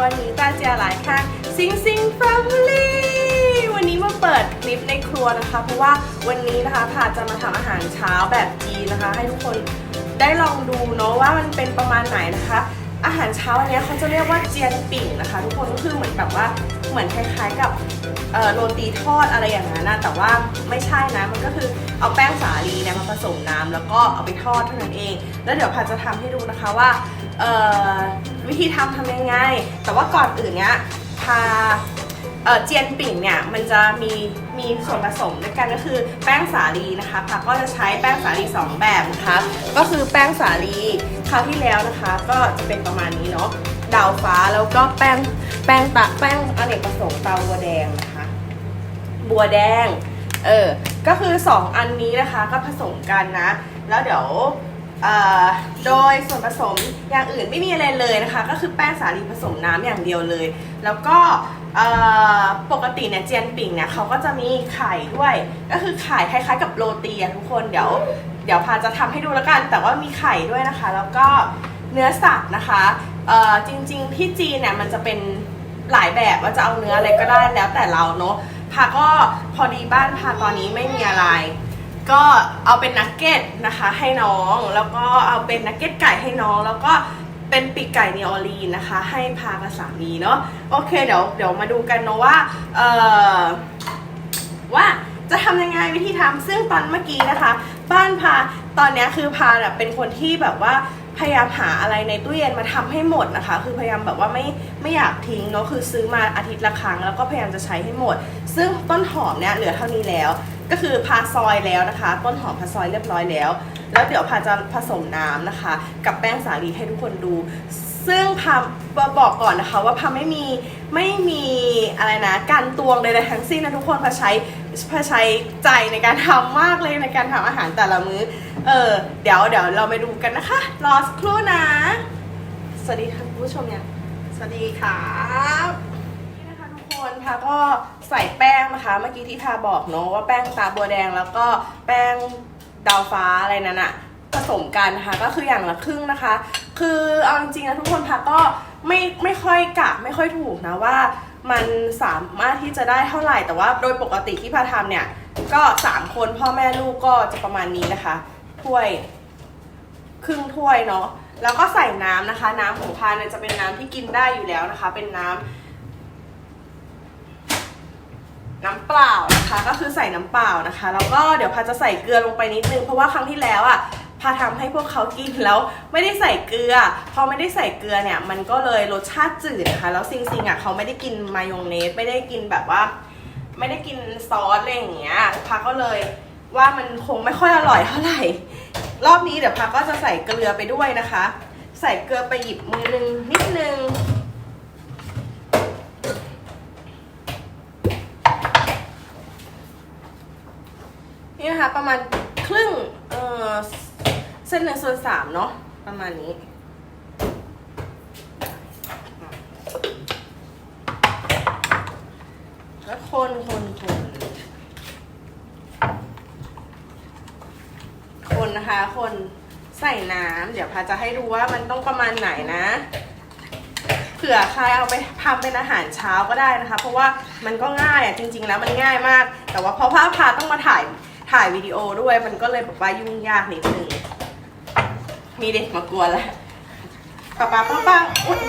วันนี้ตาเจียหลายข้างซิงซิงแฟมิลี่วันนี้มาเปิดคลิปในครัวนะคะ เพราะว่าวันนี้นะคะพาจะมาทำอาหารเช้าแบบจีนนะคะ ให้ทุกคนได้ลองดูเนาะว่ามันเป็นประมาณไหนนะคะ อาหารเช้าอันเนี้ยเขาจะเรียกว่าเจียนปิ่งนะคะ ทุกคนก็คือเหมือนแบบว่าเหมือนคล้ายๆกับเอ่อโรตีทอดอะไรอย่างนั้นนะแต่ว่าไม่ใช่นะมันก็คือเอาแป้งสาลีเนี่ยมาผสมน้ำแล้วก็เอาไปทอดเท่านั้นเอง แล้วเดี๋ยวพาจะทำให้ดูนะคะว่าเอ่อวิธีทำทำยังไง แต่ว่าก่อนอื่นเนี้ยพา เอ่อเจียนปิ่งเนี่ยมันจะมีมีส่วนผสมด้วยกันก็คือแป้งสาลีนะคะพาก็จะใช้แป้งสาลีสองแบบนะคะ ก็คือแป้งสาลี ราวที่แล้วนะคะ ก็จะเป็นประมาณนี้เนาะดาวฟ้าแล้วก็แป้งแป้งตะแป้งอเนกประสงค์เตาบัวแดงนะคะ บัวแดงเออก็คือ 2 อันนี้นะคะก็ผสมกันนะ แล้วเดี๋ยวโดยส่วนผสมอย่างอื่นไม่มีอะไรเลยนะคะ ก็คือแป้งสาลีผสมน้ำอย่างเดียวเลย แล้วก็ปกติเนี่ยเจียนปิ่งเนี่ยเขาก็จะมีไข่ด้วย ก็คือไข่คล้ายๆกับโรตีอะทุกคนเดี๋ยว เดี๋ยวพาจะทำให้ดูแล้วกัน แต่ว่ามีไข่ด้วยนะคะ แล้วก็เนื้อสัตว์นะคะเอ่อจริงๆที่จีนเนี่ยมันจะเป็นหลายแบบว่าจะเอาเนื้ออะไรก็ได้แล้วแต่เราเนาะพาก็พอดีบ้านพาตอนนี้ไม่มีอะไร ก็เอาเป็นนักเก็ตนะคะให้น้องแล้วก็เอาเป็นนักเก็ตไก่ให้น้อง แล้วก็เป็นปีกไก่เนออรีนนะคะ ให้พากับสามีเนาะโอเคเดี๋ยวเดี๋ยวมาดูกันเนาะว่าเอ่อว่าจะทำยังไงวิธีทำซึ่งตอนเมื่อกี้นะคะ บ้านพาตอนนี้คือพาแบบเป็นคนที่แบบว่าพยายามหาอะไรในตู้เย็นมาทำให้หมดนะคะ คือพยายามแบบว่าไม่ไม่อยากทิ้งเนาะคือซื้อมาอาทิตย์ละครั้ง แล้วก็พยายามจะใช้ให้หมด ซึ่งต้นหอมเนี่ยเหลือเท่านี้แล้ว ก็คือพาซอยแล้วนะคะ ต้นหอมพาซอยเรียบร้อยแล้ว แล้วเดี๋ยวพาจะผสมน้ำนะคะ กับแป้งสาลีให้ทุกคนดู ซึ่งพาบอกก่อนนะคะว่าพาไม่มีไม่มีอะไรนะการตวงใดๆทั้งสิ้นนะทุกคนพาใช้พาใช้ใจในการทำมากเลยในการทำอาหารแต่ละมื้อ เออเดี๋ยวเดี๋ยวเราไปดูกันนะคะ รอสักครู่นะ สวัสดีค่ะผู้ชมเนี่ยสวัสดีครับนี่นะคะทุกคนพาก็ใส่แป้งนะคะ เมื่อกี้ที่พาบอกเนาะว่าแป้งตาบัวแดงแล้วก็แป้งดาวฟ้าอะไรนั่นอะ ผสมกันนะคะก็คืออย่างละครึ่งนะคะ คือเอาจริงๆนะทุกคนพาก็ไม่ไม่ค่อยกะไม่ค่อยถูกนะว่ามันสามารถที่จะได้เท่าไหร่แต่ว่าโดยปกติที่พาทำเนี่ยก็สามคนพ่อแม่ลูกก็จะประมาณนี้นะคะถ้วยครึ่งถ้วยเนาะแล้วก็ใส่น้ำนะคะ น้ำของพาเนี่ยจะเป็นน้ำที่กินได้อยู่แล้วนะคะ เป็นน้ำน้ำเปล่านะคะ ก็คือใส่น้ำเปล่านะคะ แล้วก็เดี๋ยวพาจะใส่เกลือลงไปนิดนึงเพราะว่าครั้งที่แล้วอะ พาทำให้พวกเขากินแล้วไม่ได้ใส่เกลือ พอไม่ได้ใส่เกลือเนี่ยมันก็เลยรสชาติจืดนะคะแล้วซิงซิงอะเขาไม่ได้กินมายองเนสไม่ได้กินแบบว่า ไม่ได้กินซอสอะไรอย่างเงี้ยพาก็เลยว่ามันคงไม่ค่อยอร่อยเท่าไหร่รอบนี้เดี๋ยวพักก็จะใส่เกลือไปด้วยนะคะ ใส่เกลือไปหยิบมือนึงนิดนึงนี่นะคะประมาณ ส้นหนึ่งส่วนสามเนาะประมาณนี้ แล้วคนคนคนคนนะคะคนใส่น้ำเดี๋ยวพาจะให้ดูว่ามันต้องประมาณไหนนะเผื่อใครเอาไปทำเป็นอาหารเช้าก็ได้นะคะ เพราะว่ามันก็ง่ายอะจริง ๆ แล้วมันง่ายมาก แต่ว่าเพราะว่าพาต้องมาถ่ายถ่ายวิดีโอด้วยมันก็เลยแบบว่ายุ่งยากนิดนึง มีเด็กมากวนละป้าป้าป้าป้าอุ๊ย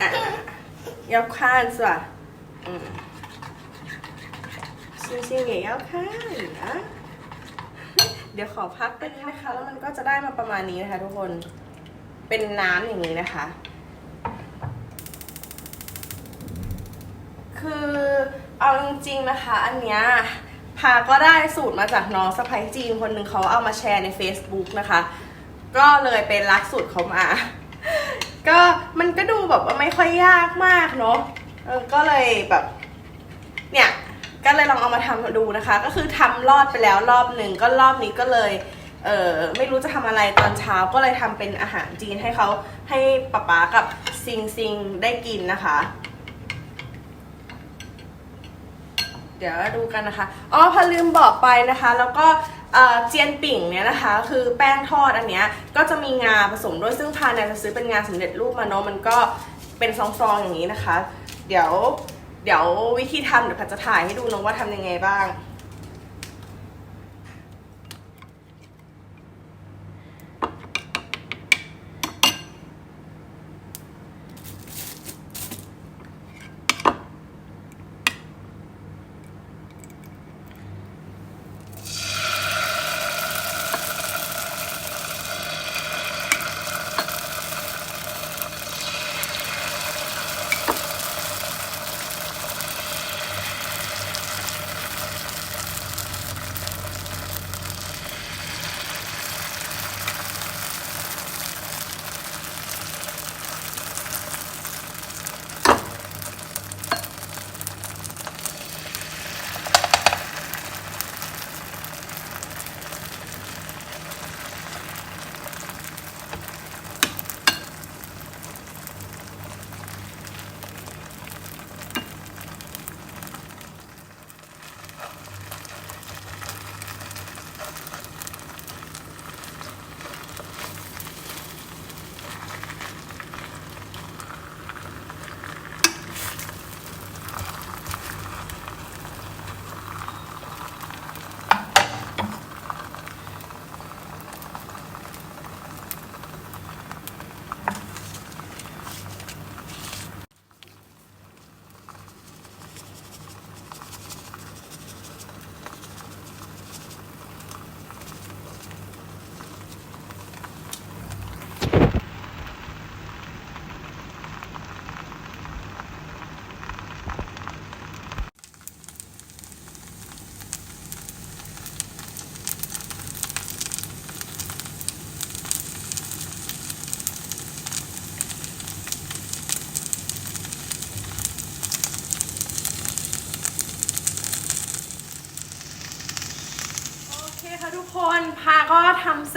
อะยัข้านสิว่ะอืมจริงๆอย่ายับข้านนะเดี๋ยวขอพักไปนี้นะคะ แล้วมันก็จะได้มาประมาณนี้นะคะ ทุกคนเป็นน้ำอย่างนี้นะคะ คือเอาจริงๆนะคะ อันเนี้ย พาก็ได้สูตรมาจากน้องสะพ้ายจีนคนหนึ่งเขาเอามาแชร์ใน Facebook นะคะ ก็เลยเป็นรักสูตรเขามา ก็มันก็ดูแบบว่าไม่ค่อยยากมากเนาะก็เลยแบบ เนี่ย ก็เลยลองเอามาทำดูนะคะ ก็คือทำรอดไปแล้วรอบหนึ่งก็รอบนี้ก็เลยเออไม่รู้จะทำอะไรตอนเช้าก็เลยทำเป็นอาหารจีนให้เขาให้ป๊าป๊ากับซิงซิงได้กินนะคะ เดี๋ยวดูกันนะคะ อ๋อพาลืมบอกไปนะคะ แล้วก็เจียนปิ่งเนี่ยนะคะ คือแป้งทอดอันเนี้ยก็จะมีงาผสมด้วยซึ่งพาเนี่ยจะซื้อเป็นงาสำเร็จรูปมาเนาะมันก็เป็นซองๆอย่างนี้นะคะ เดี๋ยวเดี๋ยววิธีทำเดี๋ยวพัดจะถ่ายให้ดูเนาะว่าทำยังไงบ้าง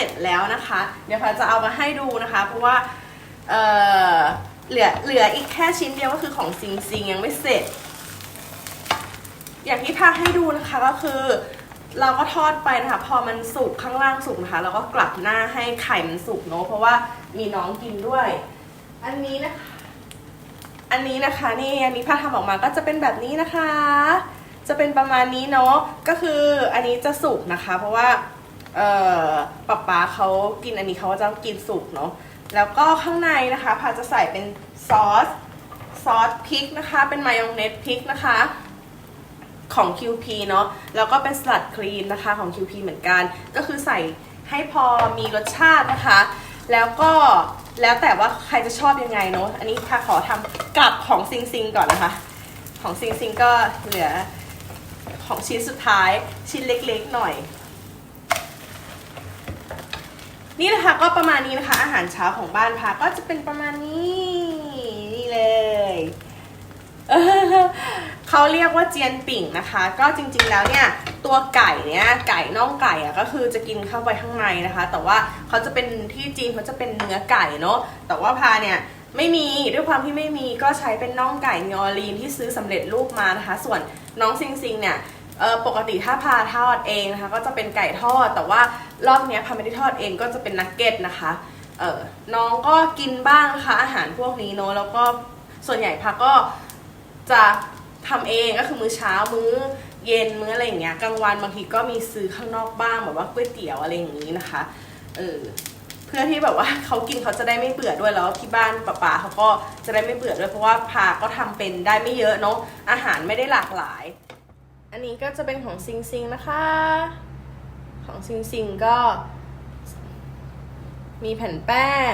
ร็จแล้วนะคะ เดี๋ยวพาจะเอามาให้ดูนะคะ เพราะว่าเออเหลือเหลืออีกแค่ชิ้นเดียวก็คือของซิงซิงยังไม่เสร็จ อย่างที่พาให้ดูนะคะก็คือเราก็ทอดไปนะคะ พอมันสุกข้างล่างสุกนะคะ เราก็กลับหน้าให้ไข่มันสุกเนอะเพราะว่ามีน้องกินด้วย อันนี้นะคะอันนี้นะคะนี่อันนี้พาทำออกมาก็จะเป็นแบบนี้นะคะ จะเป็นประมาณนี้เนาะก็คืออันนี้จะสุกนะคะ เพราะว่า เอ่อป๊าป๊าเขากินอันนี้เขาก็จะกินสุกเนาะแล้วก็ข้างในนะคะพาจะใส่เป็นซอสซอสพริกนะคะ เป็นมายองเนสพริกนะคะ ของ QP เนาะแล้วก็เป็นสลัดครีมนะคะของ QP เหมือนกัน ก็คือใส่ให้พอมีรสชาตินะคะ แล้วก็แล้วแต่ว่าใครจะชอบยังไงเนาะอันนี้ค่ะขอทำกลับของซิงซิงก่อนนะคะ ของซิงซิงก็เหลือของชิ้นสุดท้ายชิ้นเล็กๆหน่อย นี่นะคะก็ประมาณนี้นะคะ อาหารเช้าของบ้านพาก็จะเป็นประมาณนี้นี่เลยเขาเรียกว่าเจียนปิ่งนะคะ ก็จริงๆแล้วเนี่ยตัวไก่เนี่ยไก่น่องไก่อะก็คือจะกินเข้าไปข้างในนะคะ แต่ว่าเขาจะเป็นที่จีนเขาจะเป็นเนื้อไก่เนาะแต่ว่าพาเนี่ยไม่มีด้วยความที่ไม่มีก็ใช้เป็นน่องไก่เนอรีนที่ซื้อสำเร็จรูปมานะคะ ส่วนน้องซิงซิงเนี่ย เออปกติถ้าพาทอดเองนะคะก็จะเป็นไก่ทอด แต่ว่ารอบนี้พาไม่ได้ทอดเองก็จะเป็นนักเก็ตนะคะเออน้องก็กินบ้างนะคะอาหารพวกนี้เนาะแล้วก็ส่วนใหญ่พาก็จะทำเองก็คือมื้อเช้ามื้อเย็นมื้ออะไรอย่างเงี้ยกลางวันบางทีก็มีซื้อข้างนอกบ้างแบบว่าก๋วยเตี๋ยวอะไรอย่างนี้นะคะเออเพื่อที่แบบว่าเขากินเขาจะได้ไม่เบื่อด้วยแล้วที่บ้านป้าป๋าเขาก็จะได้ไม่เบื่อด้วยเพราะว่าพาก็ทำเป็นได้ไม่เยอะเนาะอาหารไม่ได้หลากหลาย อันนี้ก็จะเป็นของซิงซิงนะคะ ของซิงซิงก็ มีแผ่นแป้ง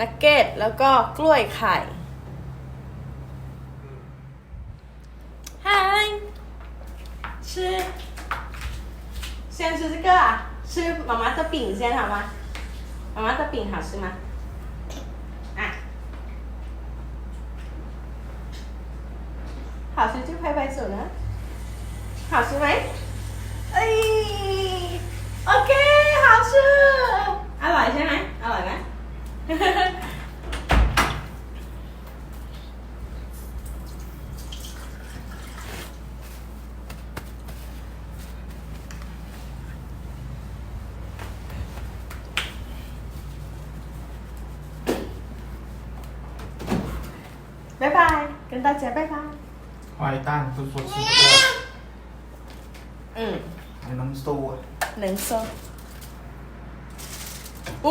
นักเก็ตแล้วก็กล้วยไข่ 嗨，吃，先吃这个啊，吃妈妈的饼先好吗？妈妈的饼好吃吗？ ร่อยใช่ไหมอร่อยไหมบ๊ายบาย跟大家拜拜ควายตั้งสุดๆสุดๆอืม ไอ้น้องสตูอะ能说。哦，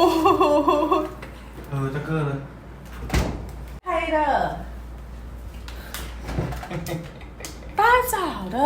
เออจะเกอร์เลย 拍的，大早的。